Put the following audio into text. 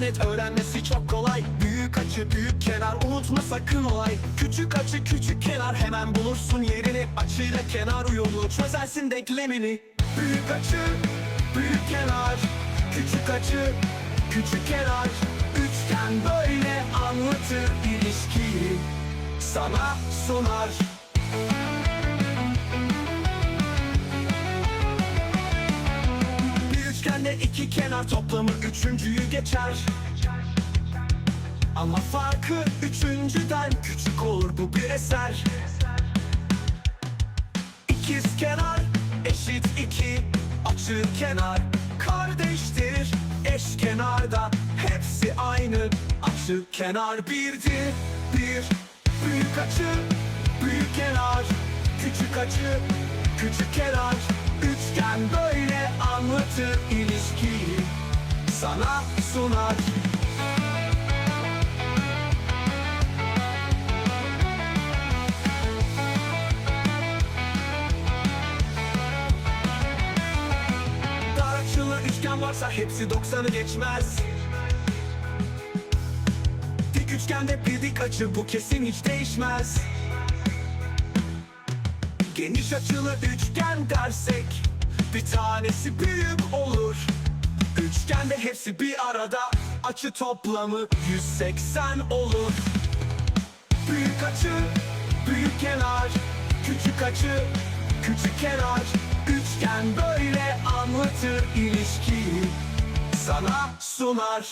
net öğrenmesi çok kolay. Büyük açı büyük kenar unutma sakın olay. Küçük açı küçük kenar hemen bulursun yerini. Açıyla kenar uyumlu çözersin denklemini. Büyük açı büyük kenar. Küçük açı küçük kenar. Üçgen böyle anlatır ilişkiyi. Sana sunar Üçgende iki kenar toplamı üçüncüyü geçer. Ama farkı üçüncüden küçük olur bu bir eser. İkiz kenar eşit iki Açı kenar. Kardeştir Eş kenarda hepsi aynı. Açı kenar birdir Bir. Büyük açı büyük kenar. Küçük açı küçük kenar Sana sunar. Dar açılı üçgen varsa hepsi 90'ı geçmez. Dik üçgende bir dik açı bu kesin hiç değişmez. Geniş açılı üçgen dersek Bir tanesi büyük olur Üçgende hepsi bir arada. Açı toplamı 180 olur. Büyük açı, büyük kenar. Küçük açı, küçük kenar. Üçgen böyle anlatır ilişkiyi. Sana sunar